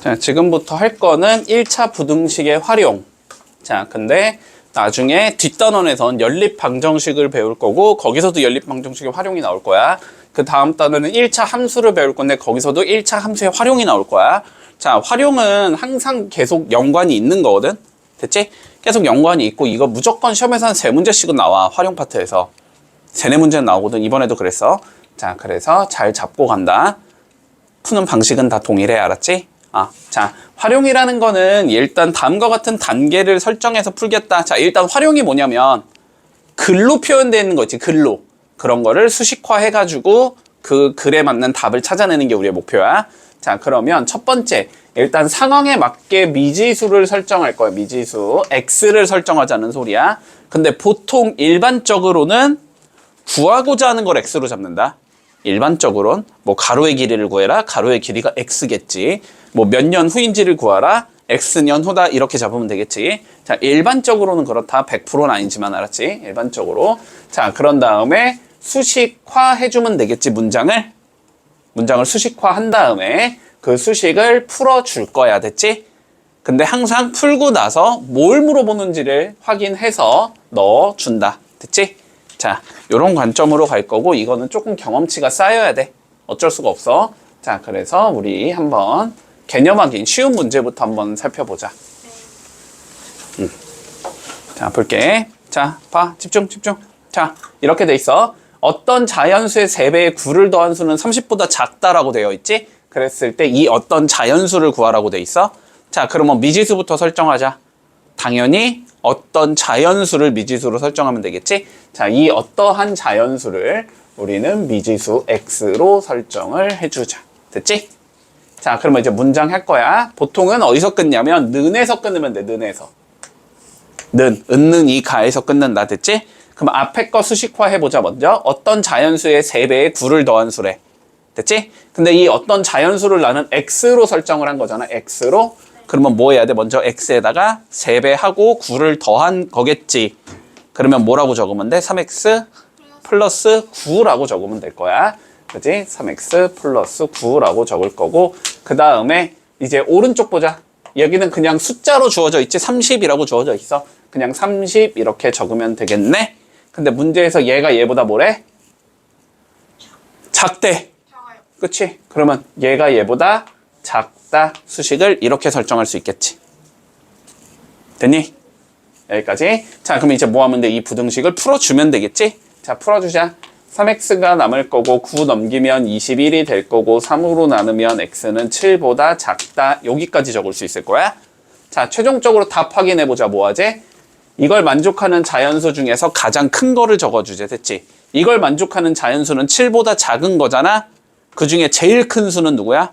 자, 지금부터 할 거는 1차 부등식의 활용. 자, 근데 나중에 뒷단원에선 연립 방정식을 배울 거고 거기서도 연립 방정식의 활용이 나올 거야. 그 다음 단원은 1차 함수를 배울 건데 거기서도 1차 함수의 활용이 나올 거야. 자, 활용은 항상 계속 연관이 있는 거거든. 됐지? 계속 연관이 있고 이거 무조건 시험에서 한 세 문제씩은 나와. 활용 파트에서. 세네 문제는 나오거든. 이번에도 그랬어. 자, 그래서 잘 잡고 간다. 푸는 방식은 다 동일해. 알았지? 아, 자, 활용이라는 거는 일단 다음과 같은 단계를 설정해서 풀겠다. 자, 일단 활용이 뭐냐면 글로 표현되어 있는 거 있지, 글로. 그런 거를 수식화 해가지고 그 글에 맞는 답을 찾아내는 게 우리의 목표야. 자, 그러면 첫 번째, 일단 상황에 맞게 미지수를 설정할 거야, 미지수. x를 설정하자는 소리야. 근데 보통 일반적으로는 구하고자 하는 걸 x로 잡는다. 일반적으로는 뭐 가로의 길이를 구해라. 가로의 길이가 x겠지. 뭐 몇 년 후인지를 구하라. x년 후다 이렇게 잡으면 되겠지. 자, 일반적으로는 그렇다. 100%는 아니지만 알았지? 일반적으로. 자, 그런 다음에 수식화 해주면 되겠지, 문장을. 문장을 수식화 한 다음에 그 수식을 풀어줄 거야. 됐지? 근데 항상 풀고 나서 뭘 물어보는지를 확인해서 넣어준다. 됐지? 자, 요런 관점으로 갈 거고 이거는 조금 경험치가 쌓여야 돼. 어쩔 수가 없어. 자, 그래서 우리 한번 개념 확인 쉬운 문제부터 한번 살펴보자. 음. 자, 볼게. 자, 봐. 집중, 집중. 자, 이렇게 돼 있어. 어떤 자연수의 3배의 9를 더한 수는 30보다 작다라고 되어 있지? 그랬을 때 이 어떤 자연수를 구하라고 돼 있어. 자, 그러면 미지수부터 설정하자. 당연히 어떤 자연수를 미지수로 설정하면 되겠지? 자, 이 어떠한 자연수를 우리는 미지수 x로 설정을 해주자. 됐지? 자, 그러면 이제 문장 할 거야. 보통은 어디서 끊냐면 는에서 끊으면 돼, 는에서. 는, 은는 이 가에서 끊는다. 됐지? 그럼 앞에 거 수식화 해보자, 먼저. 어떤 자연수의 3배의 9를 더한 수래. 됐지? 근데 이 어떤 자연수를 나는 x로 설정을 한 거잖아, x로. 그러면 뭐 해야 돼? 먼저 x에다가 3배 하고 9를 더한 거겠지. 그러면 뭐라고 적으면 돼? 3x 플러스 9라고 적으면 될 거야. 그지? 3x 플러스 9라고 적을 거고, 그 다음에 이제 오른쪽 보자. 여기는 그냥 숫자로 주어져 있지, 30이라고 주어져 있어. 그냥 30 이렇게 적으면 되겠네? 근데 문제에서 얘가 얘보다 뭐래? 작대. 그치? 그러면 얘가 얘보다 작 다 수식을 이렇게 설정할 수 있겠지. 됐니? 여기까지. 자, 그럼 이제 뭐 하면 돼? 이 부등식을 풀어주면 되겠지? 자, 풀어주자. 3x가 남을 거고 9 넘기면 21이 될 거고 3으로 나누면 x는 7보다 작다. 여기까지 적을 수 있을 거야. 자, 최종적으로 답 확인해 보자. 뭐 하지? 이걸 만족하는 자연수 중에서 가장 큰 거를 적어 주제. 됐지? 이걸 만족하는 자연수는 7보다 작은 거잖아? 그 중에 제일 큰 수는 누구야?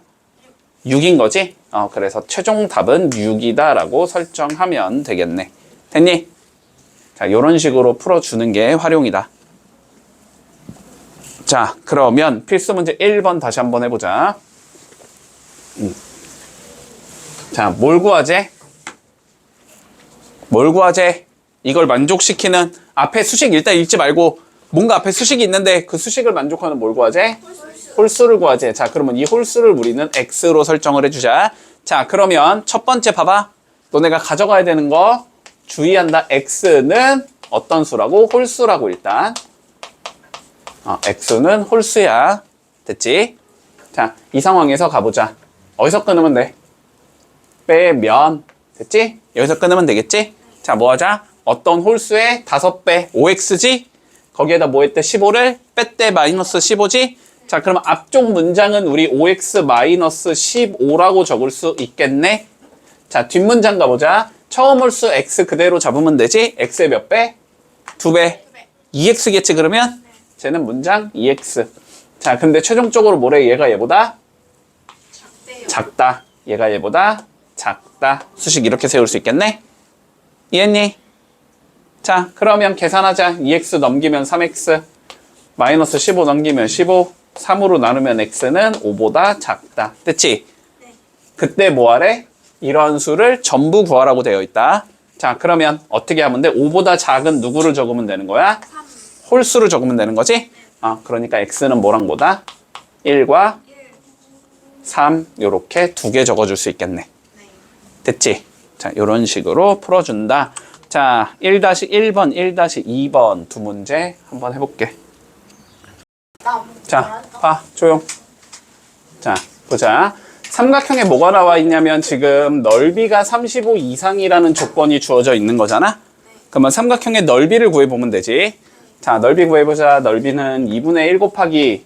6인 거지? 어, 그래서 최종 답은 6이다라고 설정하면 되겠네. 됐니? 자, 요런 식으로 풀어주는 게 활용이다. 자, 그러면 필수 문제 1번 다시 한번 해보자. 음. 자, 뭘 구하재? 뭘 구하재? 이걸 만족시키는 앞에 수식 일단 읽지 말고 뭔가 앞에 수식이 있는데 그 수식을 만족하는 뭘 구하재? 홀수를 구하재. 자, 그러면 이 홀수를 우리는 x로 설정을 해주자. 자, 그러면 첫 번째 봐봐. 너네가 가져가야 되는 거 주의한다. x는 어떤 수라고? 홀수라고 일단. 어, x는 홀수야. 됐지? 자, 이 상황에서 가보자. 어디서 끊으면 돼? 빼면. 됐지? 여기서 끊으면 되겠지? 자, 뭐 하자? 어떤 홀수의 5배, 5x지? 거기에다 뭐 했대? 15를 뺐대 마이너스 15지? 자, 그럼 앞쪽 문장은 우리 5x 마이너스 15라고 적을 수 있겠네? 자, 뒷문장 가보자. 처음 홀수 x 그대로 잡으면 되지? x의 몇 배? 2배. 2x겠지, 그러면? 쟤는 문장 2x. 자, 근데 최종적으로 뭐래? 얘가 얘보다. 작다. 얘가 얘보다 작다. 수식 이렇게 세울 수 있겠네? 이해했니? 자, 그러면 계산하자. 2x 넘기면 3x. 마이너스 15 넘기면 15. 3으로 나누면 x는 5보다 작다. 됐지? 네. 그때 뭐하래? 이런 수를 전부 구하라고 되어 있다. 자, 그러면 어떻게 하면 돼? 5보다 작은 누구를 적으면 되는 거야? 3, 홀수를 적으면 되는 거지? 아, 그러니까 x는 뭐랑 보다? 1과 1, 3 요렇게 두 개 적어줄 수 있겠네. 네. 됐지? 자, 이런 식으로 풀어준다. 자, 1-1번, 1-2번 두 문제 한번 해볼게. 나 자, 봐, 조용. 자, 보자. 삼각형에 뭐가 나와 있냐면 지금 넓이가 35 이상이라는 조건이 주어져 있는 거잖아? 그러면 삼각형의 넓이를 구해보면 되지. 자, 넓이 구해보자. 넓이는 2분의 1 곱하기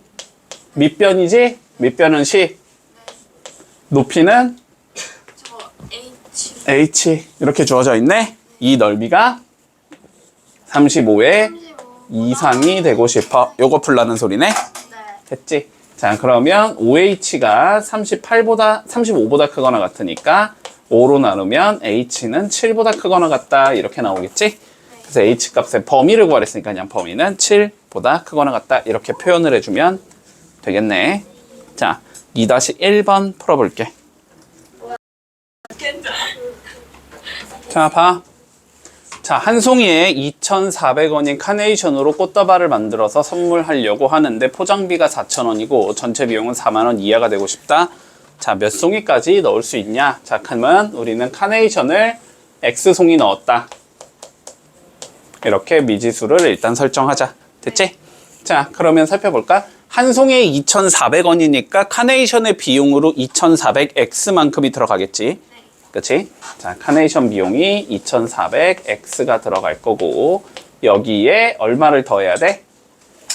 밑변이지? 밑변은 10. 높이는 저 H h 이렇게 주어져 있네. 이 넓이가 35의 35 이상이 되고 싶어. 요거 풀라는 소리네. 네. 됐지? 자, 그러면 OH가 38보다 35보다 크거나 같으니까 5로 나누면 H는 7보다 크거나 같다. 이렇게 나오겠지? 그래서 H 값의 범위를 구하랬으니까 그냥 범위는 7보다 크거나 같다. 이렇게 표현을 해주면 되겠네. 자, 2-1번 풀어볼게. 자, 봐. 자, 한 송이에 2,400원인 카네이션으로 꽃다발을 만들어서 선물하려고 하는데 포장비가 4,000원이고 전체 비용은 4만원 이하가 되고 싶다. 자, 몇 송이까지 넣을 수 있냐? 자, 그러면 우리는 카네이션을 X송이 넣었다. 이렇게 미지수를 일단 설정하자. 됐지? 자, 그러면 살펴볼까? 한 송이에 2,400원이니까 카네이션의 비용으로 2,400X만큼이 들어가겠지. 그치? 자, 카네이션 비용이 2,400X가 들어갈 거고, 여기에 얼마를 더해야 돼?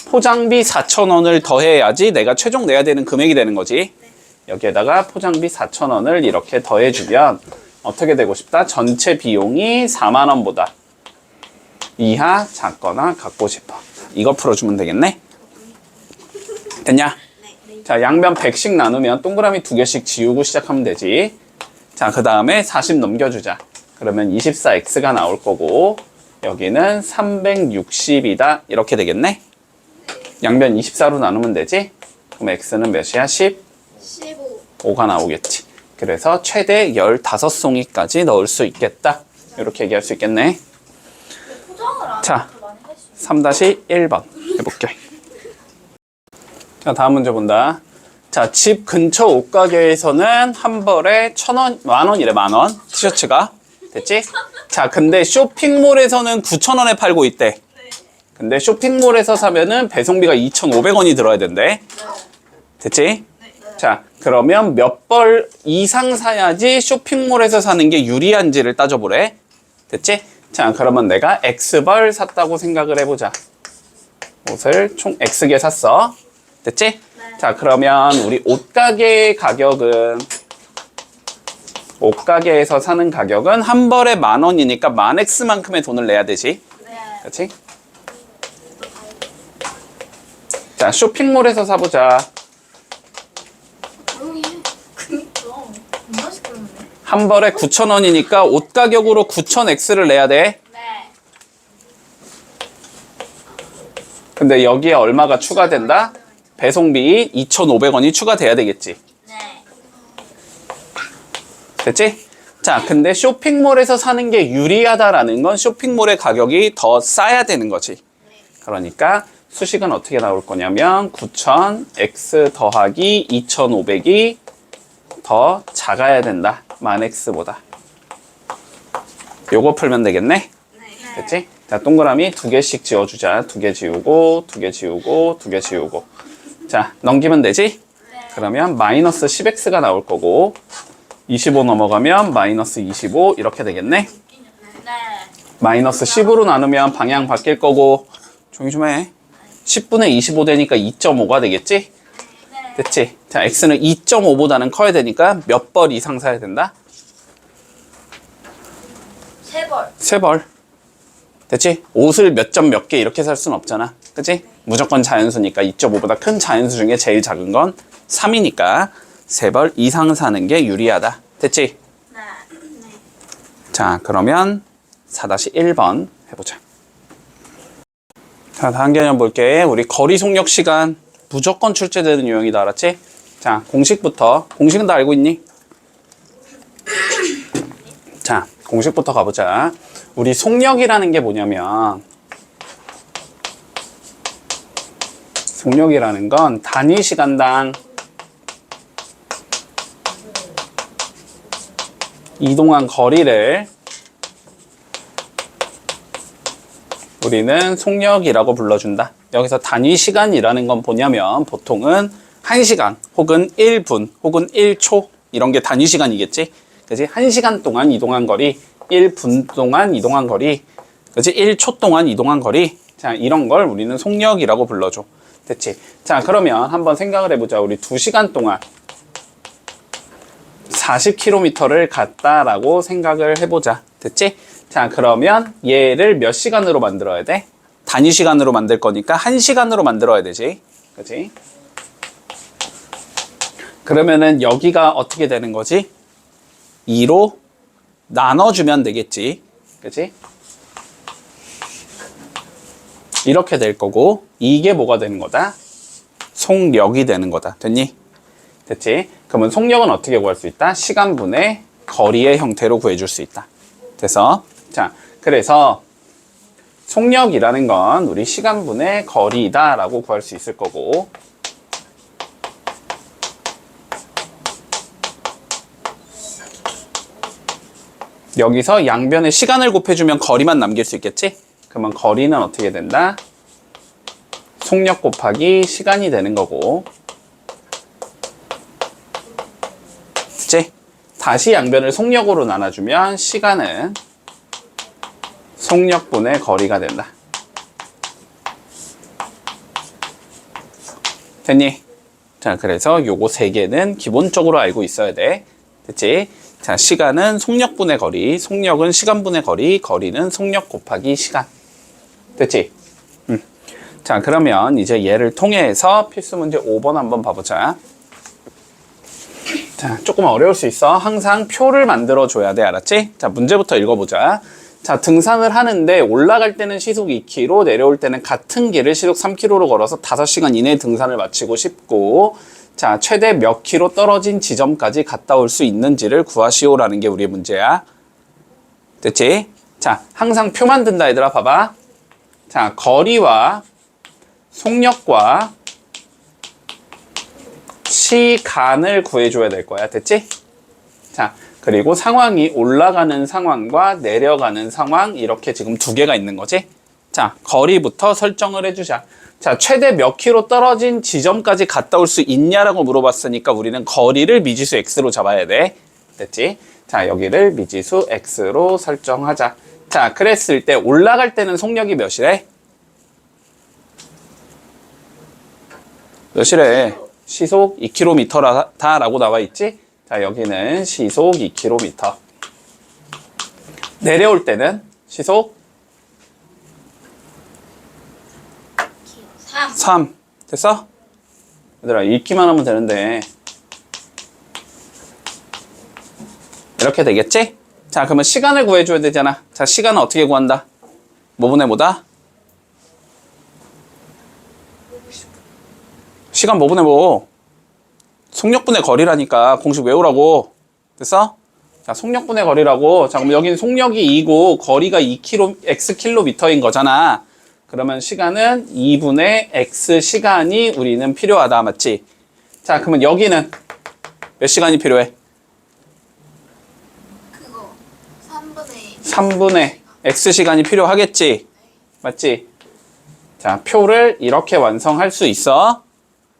포장비 4,000원을 더해야지 내가 최종 내야 되는 금액이 되는 거지. 여기에다가 포장비 4,000원을 이렇게 더해주면 어떻게 되고 싶다? 전체 비용이 4만원보다 이하 작거나 갖고 싶어. 이거 풀어주면 되겠네? 됐냐? 자, 양변 100씩 나누면 동그라미 두 개씩 지우고 시작하면 되지. 자, 그 다음에 40 넘겨주자. 그러면 24x가 나올 거고, 여기는 360이다. 이렇게 되겠네? 양변 24로 나누면 되지? 그럼 x는 몇이야? 10? 15 5가 나오겠지. 그래서 최대 15송이까지 넣을 수 있겠다. 이렇게 얘기할 수 있겠네. 자. 해도 많이 할수 3-1번 해볼게. 자, 다음 문제 본다. 자, 집 근처 옷가게에서는 한 벌에 천 원, 만 원이래, 만 원. 티셔츠가. 됐지? 자, 근데 쇼핑몰에서는 9천 원에 팔고 있대. 근데 쇼핑몰에서 사면은 배송비가 2,500원이 들어야 된대. 됐지? 자, 그러면 몇 벌 이상 사야지 쇼핑몰에서 사는 게 유리한지를 따져보래. 됐지? 자, 그러면 내가 X벌 샀다고 생각을 해보자. 옷을 총 X개 샀어. 됐지? 자, 그러면 우리 옷가게 가격은 옷가게에서 사는 가격은 한 벌에 만 원이니까 만 X만큼의 돈을 내야 되지. 네. 그렇지? 자, 쇼핑몰에서 사보자. 한 벌에 9,000원이니까 옷 가격으로 9,000X를 내야 돼. 네 근데 여기에 얼마가 추가된다? 배송비 2,500원이 추가돼야 되겠지. 네. 됐지? 자, 근데 쇼핑몰에서 사는 게 유리하다라는 건 쇼핑몰의 가격이 더 싸야 되는 거지. 그러니까 수식은 어떻게 나올 거냐면 9,000 x 더하기 2,500이 더 작아야 된다. 만 x보다. 요거 풀면 되겠네? 네. 됐지? 자, 동그라미 두 개씩 지워주자. 두 개 지우고, 두 개 지우고, 두 개 지우고. 자, 넘기면 되지? 그러면 마이너스 10x가 나올 거고, 25 넘어가면 마이너스 25 이렇게 되겠네? 네. 마이너스 10으로 나누면 방향 바뀔 거고, 종이 좀 해. 10분의 25 되니까 2.5가 되겠지? 됐지? 자, x는 2.5보다는 커야 되니까 몇 벌 이상 사야 된다? 세 벌. 세 벌. 됐지? 옷을 몇 점 몇 개 이렇게 살 수는 없잖아. 그치? 무조건 자연수니까 2.5보다 큰 자연수 중에 제일 작은 건 3이니까 세 벌 이상 사는 게 유리하다. 됐지? 네. 자, 그러면 4-1번 해보자. 자, 다음 개념 볼게. 우리 거리 속력 시간 무조건 출제되는 유형이다. 알았지? 자, 공식부터. 공식은 다 알고 있니? 자, 공식부터 가보자. 우리 속력이라는 게 뭐냐면, 속력이라는 건 단위 시간당 이동한 거리를 우리는 속력이라고 불러준다. 여기서 단위 시간이라는 건 뭐냐면 보통은 1시간 혹은 1분 혹은 1초 이런 게 단위 시간이겠지. 그지? 1시간 동안 이동한 거리, 1분 동안 이동한 거리, 그지? 1초 동안 이동한 거리. 자, 이런 걸 우리는 속력이라고 불러줘. 됐지? 자, 그러면 한번 생각을 해보자. 우리 2시간 동안 40km를 갔다라고 생각을 해보자. 됐지? 자, 그러면 얘를 몇 시간으로 만들어야 돼? 단위 시간으로 만들 거니까 1시간으로 만들어야 되지. 그지? 그러면은 여기가 어떻게 되는 거지? 2로 나눠주면 되겠지. 그지? 이렇게 될 거고, 이게 뭐가 되는 거다? 속력이 되는 거다. 됐니? 됐지? 그러면 속력은 어떻게 구할 수 있다? 시간분의 거리의 형태로 구해줄 수 있다. 돼서 자 그래서 속력이라는 건 우리 시간분의 거리다라고 구할 수 있을 거고 여기서 양변에 시간을 곱해주면 거리만 남길 수 있겠지? 그러면 거리는 어떻게 된다? 속력 곱하기 시간이 되는 거고 됐지? 다시 양변을 속력으로 나눠주면 시간은 속력분의 거리가 된다. 됐니? 자, 그래서 요거 세 개는 기본적으로 알고 있어야 돼. 됐지? 자, 시간은 속력분의 거리, 속력은 시간분의 거리, 거리는 속력 곱하기 시간. 됐지? 음. 자, 그러면 이제 얘를 통해서 필수 문제 5번 한번 봐보자. 자, 조금 어려울 수 있어. 항상 표를 만들어 줘야 돼. 알았지? 자, 문제부터 읽어보자. 자, 등산을 하는데 올라갈 때는 시속 2km, 내려올 때는 같은 길을 시속 3km로 걸어서 5시간 이내에 등산을 마치고 싶고, 자, 최대 몇 킬로 떨어진 지점까지 갔다 올 수 있는지를 구하시오라는 게 우리의 문제야. 됐지? 자, 항상 표 만든다, 얘들아. 봐봐. 자, 거리와 속력과 시간을 구해줘야 될 거야. 됐지? 자, 그리고 상황이 올라가는 상황과 내려가는 상황, 이렇게 지금 두 개가 있는 거지? 자, 거리부터 설정을 해주자. 자, 최대 몇 킬로 떨어진 지점까지 갔다 올 수 있냐라고 물어봤으니까 우리는 거리를 미지수 x로 잡아야 돼. 됐지? 자, 여기를 미지수 x로 설정하자. 자, 그랬을 때 올라갈 때는 속력이 몇이래? 몇이래? 시속 2km다라고 나와 있지? 자, 여기는 시속 2km. 내려올 때는 시속 3. 3. 됐어? 얘들아, 읽기만 하면 되는데. 이렇게 되겠지? 자, 그러면 시간을 구해줘야 되잖아. 자, 시간은 어떻게 구한다? 뭐분의 뭐다? 시간 뭐분의 뭐? 속력분의 거리라니까 공식 외우라고. 됐어? 자, 속력분의 거리라고. 자, 그럼 여기는 속력이 2고 거리가 2km, x킬로미터인 거잖아. 그러면 시간은 2분의 x 시간이 우리는 필요하다. 맞지? 자, 그러면 여기는 몇 시간이 필요해? 그거 3분의 3분의 x 시간이 필요하겠지? 맞지? 자, 표를 이렇게 완성할 수 있어.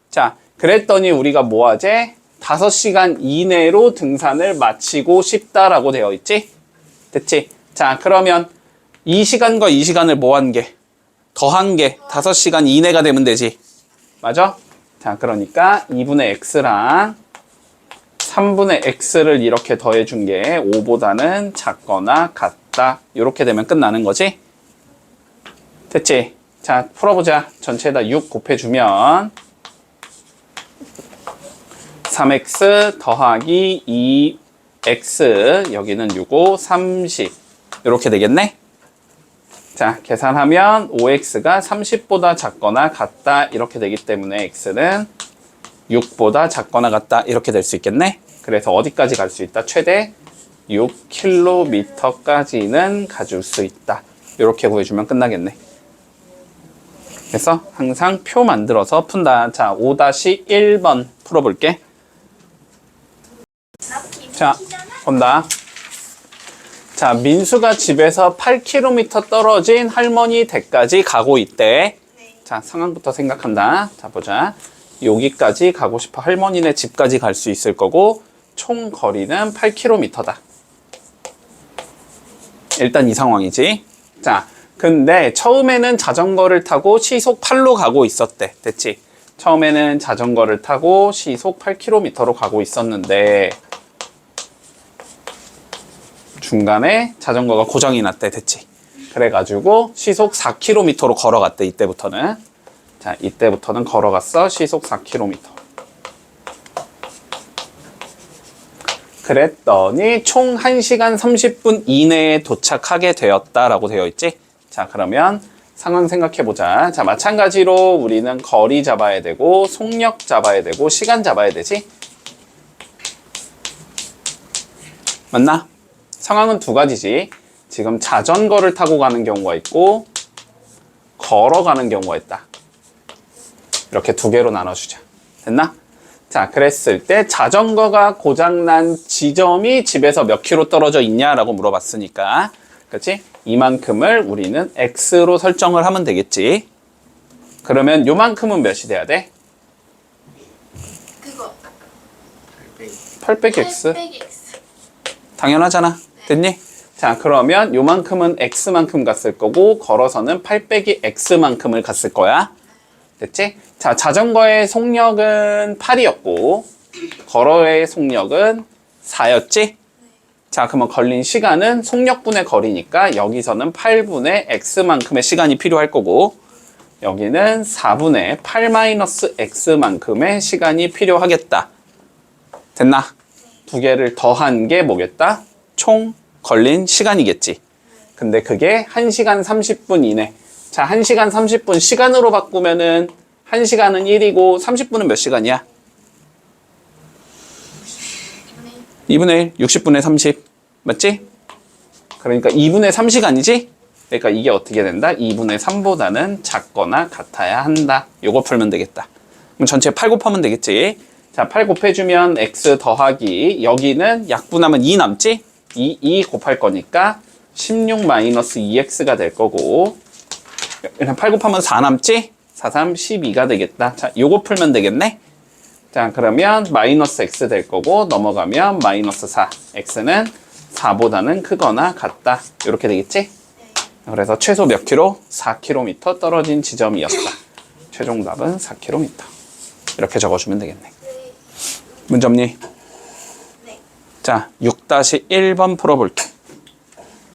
자, 그랬더니 우리가 뭐 하지? 5시간 이내로 등산을 마치고 싶다라고 되어 있지? 됐지? 자, 그러면 이 시간과 이 시간을 뭐 한 게? 더한 게 5시간 이내가 되면 되지. 맞아? 자, 그러니까 2분의 x랑 3분의 x를 이렇게 더해준 게 5보다는 작거나 같다. 이렇게 되면 끝나는 거지? 됐지? 자, 풀어보자. 전체에다 6 곱해주면 3x 더하기 2x 여기는 6고 30 이렇게 되겠네? 자, 계산하면 5x가 30보다 작거나 같다 이렇게 되기 때문에 x는 6보다 작거나 같다 이렇게 될 수 있겠네. 그래서 어디까지 갈 수 있다? 최대 6km까지는 가줄 수 있다. 이렇게 구해주면 끝나겠네. 그래서 항상 표 만들어서 푼다. 자, 5-1번 풀어볼게. 자, 본다. 자, 민수가 집에서 8km 떨어진 할머니 댁까지 가고 있대. 네. 자, 상황부터 생각한다. 자, 보자. 여기까지 가고 싶어. 할머니네 집까지 갈 수 있을 거고, 총 거리는 8km다. 일단 이 상황이지. 자, 근데 처음에는 자전거를 타고 시속 8로 가고 있었대. 됐지? 처음에는 자전거를 타고 시속 8km로 가고 있었는데, 중간에 자전거가 고장이 났대. 됐지? 그래가지고 시속 4km로 걸어갔대. 이때부터는. 자, 이때부터는 걸어갔어. 시속 4km. 그랬더니 총 1시간 30분 이내에 도착하게 되었다라고 되어 있지. 자, 그러면 상황 생각해 보자. 자, 마찬가지로 우리는 거리 잡아야 되고 속력 잡아야 되고 시간 잡아야 되지. 맞나? 상황은 두 가지지. 지금 자전거를 타고 가는 경우가 있고 걸어가는 경우가 있다. 이렇게 두 개로 나눠주자. 됐나? 자, 그랬을 때 자전거가 고장난 지점이 집에서 몇 킬로 떨어져 있냐라고 물어봤으니까. 그치? 이만큼을 우리는 X로 설정을 하면 되겠지. 그러면 요만큼은 몇이 돼야 돼? 그거. 8 빼기 X? 8 빼기 X. 당연하잖아. 됐니? 자, 그러면 요만큼은 X만큼 갔을 거고, 걸어서는 8 빼기 X만큼을 갔을 거야. 됐지? 자, 자전거의 속력은 8이었고, 걸어의 속력은 4였지? 자, 그러면 걸린 시간은 속력분의 거리니까 여기서는 8분의 X만큼의 시간이 필요할 거고, 여기는 4분의 8 마이너스 X만큼의 시간이 필요하겠다. 됐나? 두 개를 더한 게 뭐겠다? 총 걸린 시간이겠지. 근데 그게 1시간 30분 이내. 자, 1시간 30분 시간으로 바꾸면은 1시간은 1이고 30분은 몇 시간이야? 2분의 1, 60분의 30. 맞지? 그러니까 2분의 3시간이지? 그러니까 이게 어떻게 된다? 2분의 3보다는 작거나 같아야 한다. 요거 풀면 되겠다. 그럼 전체 8 곱하면 되겠지? 자, 8 곱해주면 x 더하기 여기는 약분하면 2 남지? 2, 2 곱할 거니까 16 마이너스 2x가 될 거고 그냥 8 곱하면 4 남지? 4, 3, 12가 되겠다. 자, 요거 풀면 되겠네? 자, 그러면 마이너스 x 될 거고 넘어가면 마이너스 4. x는 4보다는 크거나 같다. 이렇게 되겠지? 그래서 최소 몇 킬로? 4km 떨어진 지점이었다. 최종 답은 4km. 이렇게 적어주면 되겠네. 네. 문제 없니? 네. 자, 6-1번 풀어볼게.